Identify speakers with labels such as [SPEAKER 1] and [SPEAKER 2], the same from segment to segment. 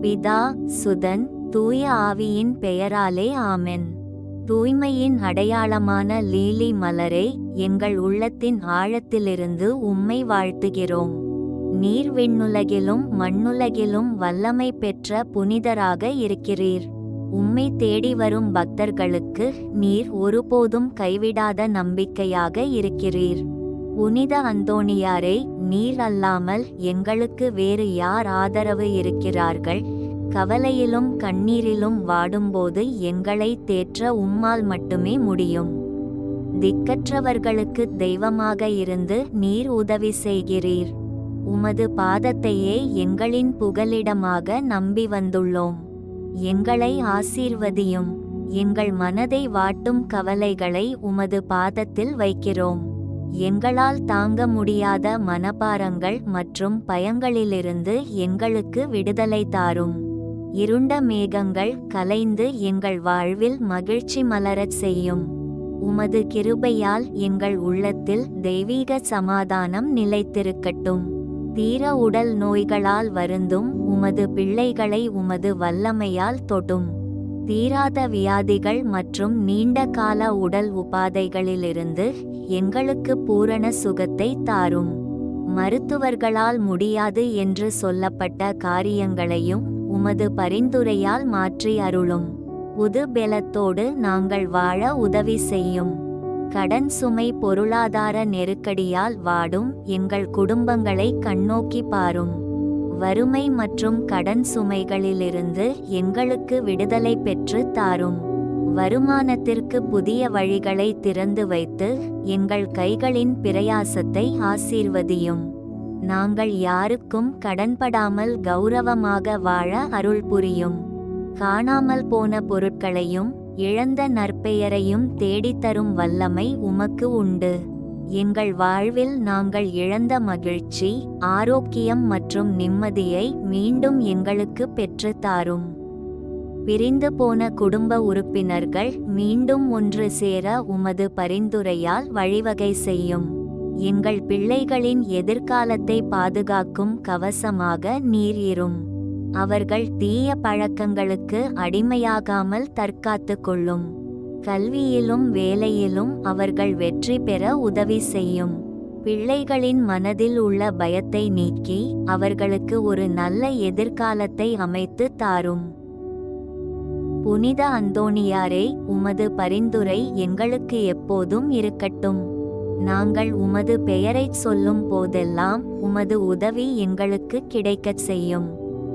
[SPEAKER 1] பிதா சுதன் தூய ஆவியின் பெயராலே ஆமென். தூய்மையின் அடையாளமான லீலி மலரே எங்கள் உள்ளத்தின் ஆழத்திலிருந்து உம்மை வாழ்த்துகிறோம். நீர் விண்ணுலகிலும் மண்ணுலகிலும் வல்லமை பெற்ற புனிதராக இருக்கிறீர். உம்மை தேடி வரும் பக்தர்களுக்கு நீர் ஒருபோதும் கைவிடாத நம்பிக்கையாக இருக்கிறீர். புனித அந்தோணியாரை நீர் அல்லாமல் எங்களுக்கு வேறு யார் ஆதரவு இருக்கிறார்கள்? கவலையிலும் கண்ணீரிலும் வாடும்போது எங்களை தேற்ற உம்மால் மட்டுமே முடியும். திக்கற்றவர்களுக்கு தெய்வமாக இருந்து நீர் உதவி செய்கிறீர். உமது பாதத்தையே எங்களின் புகலிடமாக நம்பி வந்துள்ளோம். எங்களை ஆசீர்வதியும். எங்கள் மனதை வாட்டும் கவலைகளை உமது பாதத்தில் வைக்கிறோம். எங்களால் தாங்க முடியாத மனபாரங்கள் மற்றும் பயங்களிலிருந்து எங்களுக்கு விடுதலை தாரும். இருண்ட மேகங்கள் கலைந்து எங்கள் வாழ்வில் மகிழ்ச்சி மலரச் செய்யும். உமது கிருபையால் எங்கள் உள்ளத்தில் தெய்வீக சமாதானம் நிலைத்திருக்கட்டும். தீர உடல் நோய்களால் வருந்தும் உமது பிள்ளைகளை உமது வல்லமையால் தொடும். தீராத வியாதிகள் மற்றும் நீண்ட கால உடல் உபாதைகளிலிருந்து எங்களுக்கு பூரண சுகத்தை தாரும். மருத்துவர்களால் முடியாது என்று சொல்லப்பட்ட காரியங்களையும் உமது பரிந்துரையால் மாற்றி அருளும். புது பெலத்தோடு நாங்கள் வாழ உதவி செய்யும். கடன் சுமை பொருளாதார நெருக்கடியால் வாடும் எங்கள் குடும்பங்களை கண்ணோக்கி பாரும். வறுமை மற்றும் கடன் சுமைகளிலிருந்து எங்களுக்கு விடுதலை பெற்று தாரும். வருமானத்திற்கு புதிய வழிகளை திறந்து வைத்து எங்கள் கைகளின் பிரயாசத்தை ஆசீர்வதியும். நாங்கள் யாருக்கும் கடன்படாமல் கௌரவமாக வாழ அருள் புரியும். காணாமல் போன பொருட்களையும் இழந்த நற்பெயரையும் தேடித்தரும் வல்லமை உமக்கு உண்டு. எங்கள் வாழ்வில் நாங்கள் இழந்த மகிழ்ச்சி ஆரோக்கியம் மற்றும் நிம்மதியை மீண்டும் எங்களுக்கு பெற்றுத்தாரும் பிரிந்து போன குடும்ப உறுப்பினர்கள் மீண்டும் ஒன்று சேர உமது பரிந்துரையால் வழிவகை செய்யும். எங்கள் பிள்ளைகளின் எதிர்காலத்தை பாதுகாக்கும் கவசமாக நீர் இரும். அவர்கள் தீய பழக்கங்களுக்கு அடிமையாகாமல் தற்காத்து கொள்ளும். கல்வியிலும் வேலையிலும் அவர்கள் வெற்றி பெற உதவி செய்யும். பிள்ளைகளின் மனதில் உள்ள பயத்தை நீக்கி அவர்களுக்கு ஒரு நல்ல எதிர்காலத்தை அமைத்து தாரும். புனித அந்தோணியாரே உமது பரிந்துரை எங்களுக்கு எப்போதும் இருக்கட்டும். நாங்கள் உமது பெயரைச் சொல்லும் போதெல்லாம் உமது உதவி எங்களுக்கு கிடைக்கச் செய்யும்.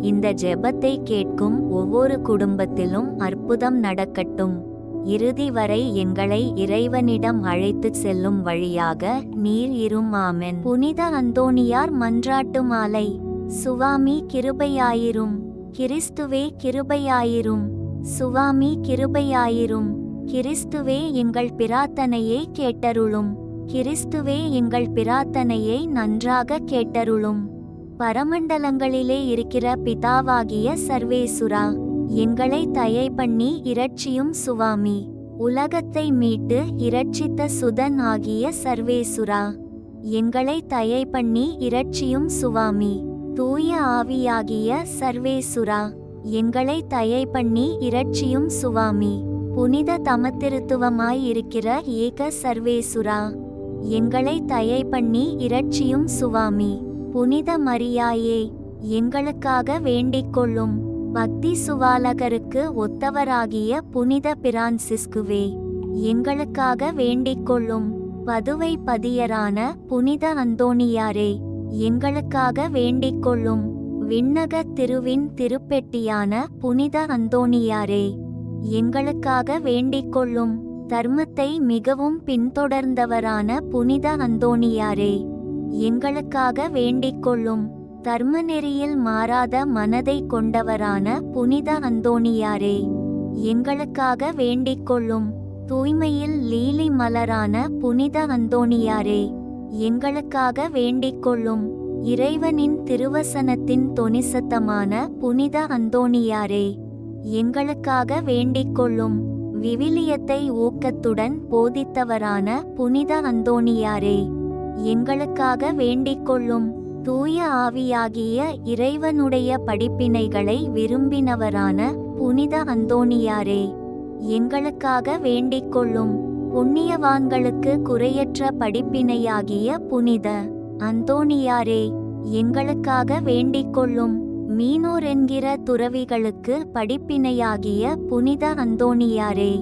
[SPEAKER 1] இந்த ஜெபத்தை கேட்கும் ஒவ்வொரு குடும்பத்திலும் அற்புதம் நடக்கட்டும். இறுதி வரை எங்களை இறைவனிடம் அழைத்துச் செல்லும் வழியாக நீர் இரும் ஆமென். புனித அந்தோணியார் மன்றாட்டு மாலை. சுவாமி கிருபையாயிரும். கிறிஸ்துவே கிருபையாயிரும். சுவாமி கிருபையாயிரும். கிறிஸ்துவே எங்கள் பிரார்த்தனையை கேட்டருளும். கிறிஸ்துவே எங்கள் பிரார்த்தனையை நன்றாக கேட்டருளும். பரமண்டலங்களிலே இருக்கிற பிதாவாகிய சர்வேசுரா. எங்களை தயை பண்ணி இரட்சியும் சுவாமி. உலகத்தை மீட்டு இரட்சித்த சுதன் ஆகிய சர்வேசுரா. எங்களை தயை பண்ணி இரட்சியும் சுவாமி. தூய ஆவியாகிய சர்வேசுரா. எங்களை தயை பண்ணி இரட்சியும் சுவாமி. புனித தமத்திருத்துவமாய் இருக்கிற ஏக சர்வேசுரா. எங்களை தயை பண்ணி இரட்சியும் சுவாமி. புனித மரியாயே எங்களுக்காக வேண்டிக் கொள்ளும். பக்தி சுவாலகருக்கு ஒத்தவராகிய புனித பிரான்சிஸ்குவே எங்களுக்காக வேண்டிக் கொள்ளும் பதுவை பதியரான புனித அந்தோணியாரே எங்களுக்காக வேண்டிக் கொள்ளும் விண்ணக திருவின் திருப்பெட்டியான புனித அந்தோணியாரே எங்களுக்காக வேண்டிக் கொள்ளும் தர்மத்தை மிகவும் பின்தொடர்ந்தவரான புனித அந்தோணியாரே எங்களுக்காக வேண்டிக் கொள்ளும் தர்மநெறியில் மாறாத மனதை கொண்டவரான புனித அந்தோணியாரே எங்களுக்காக வேண்டிக் கொள்ளும் தூய்மையில் லீலி மலரான புனித அந்தோணியாரே எங்களுக்காக வேண்டிக் கொள்ளும் இறைவனின் திருவசனத்தின் தொனிசத்தமான புனித அந்தோணியாரே எங்களுக்காக வேண்டிக் கொள்ளும் விவிலியத்தை ஊக்கத்துடன் போதித்தவரான புனித அந்தோணியாரே எங்களுக்காக வேண்டிக் கொள்ளும் தூய ஆவியாகிய இறைவனுடைய படிப்பினைகளை விரும்பினவரான புனித அந்தோணியாரே எங்களுக்காக வேண்டிக் கொள்ளும் புண்ணியவான்களுக்கு குறையற்ற படிப்பினையாகிய புனித அந்தோணியாரே எங்களுக்காக வேண்டிக் கொள்ளும் மீனோர் என்கிற துறவிகளுக்கு படிப்பினையாகிய புனித அந்தோணியாரே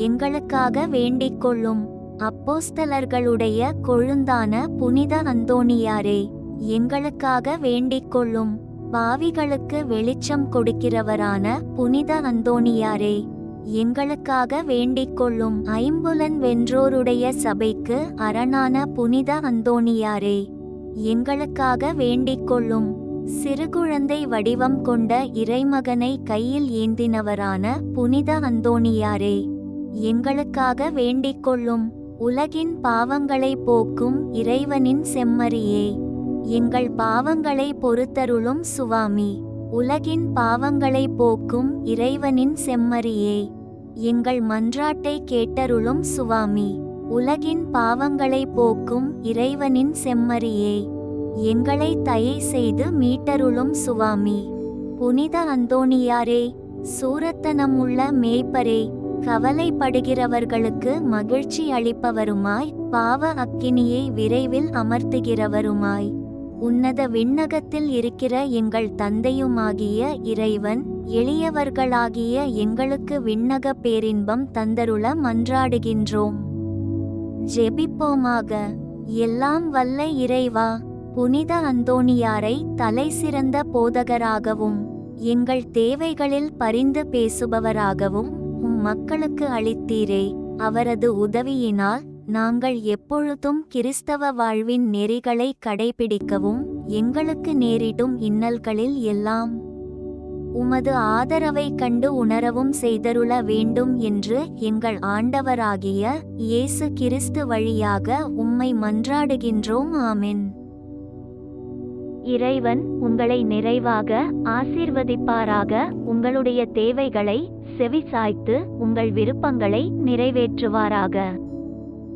[SPEAKER 1] எங்களுக்காக வேண்டிக் கொள்ளும் அப்போஸ்தலர்களுடைய கொழுந்தான புனித அந்தோணியாரே எங்களுக்காக வேண்டிக் கொள்ளும் பாவிகளுக்கு வெளிச்சம் கொடுக்கிறவரான புனித அந்தோணியாரே எங்களுக்காக வேண்டிக் கொள்ளும் ஐம்புலன் வென்றோருடைய சபைக்கு அரணான புனித அந்தோணியாரே எங்களுக்காக வேண்டிக் கொள்ளும் சிறுகுழந்தை வடிவம் கொண்ட இறைமகனை கையில் ஏந்தினவரான புனித அந்தோணியாரே எங்களுக்காக வேண்டிக் கொள்ளும் உலகின் பாவங்களை போக்கும் இறைவனின் செம்மறியே. எங்கள் பாவங்களை பொறுத்தருளும் சுவாமி. உலகின் பாவங்களை போக்கும் இறைவனின் செம்மறியே. எங்கள் மன்றாட்டை கேட்டருளும் சுவாமி. உலகின் பாவங்களை போக்கும் இறைவனின் செம்மறியே. எங்களை தயை செய்து மீட்டருளும் சுவாமி. புனித அந்தோணியாரே சூரத்தனமுள்ள மேய்ப்பரே கவலைப்படுகிறவர்களுக்கு மகிழ்ச்சி அளிப்பவருமாய் பாவ அக்கினியை விரைவில் அமர்த்துகிறவருமாய். உன்னத விண்ணகத்தில் இருக்கிற எங்கள் தந்தையுமாகிய இறைவன் எளியவர்களாகிய எங்களுக்கு விண்ணக பேரின்பம் தந்தருள மன்றாடுகின்றோம். ஜெபிப்போமாக. எல்லாம் வல்ல இறைவா புனித அந்தோணியாரை தலை சிறந்த போதகராகவும் எங்கள் தேவைகளில் பரிந்து பேசுபவராகவும் உம் மக்களுக்கு அளித்தீரே. அவரது உதவியினால் நாங்கள் எப்பொழுதும் கிறிஸ்தவ வாழ்வின் நெறிகளை கடைபிடிக்கவும் எங்களுக்கு நேரிடும் இன்னல்களில் எல்லாம் உமது ஆதரவை கண்டு உணரவும் செய்தருள வேண்டும் என்று எங்கள் ஆண்டவராகிய இயேசு கிறிஸ்து வழியாக உம்மை மன்றாடுகின்றோம். ஆமென். இறைவன் உங்களை நிறைவாக ஆசீர்வதிப்பாராக. உங்களுடைய தேவைகளை செவிசாய்த்து உங்கள் விருப்பங்களை நிறைவேற்றுவாராக.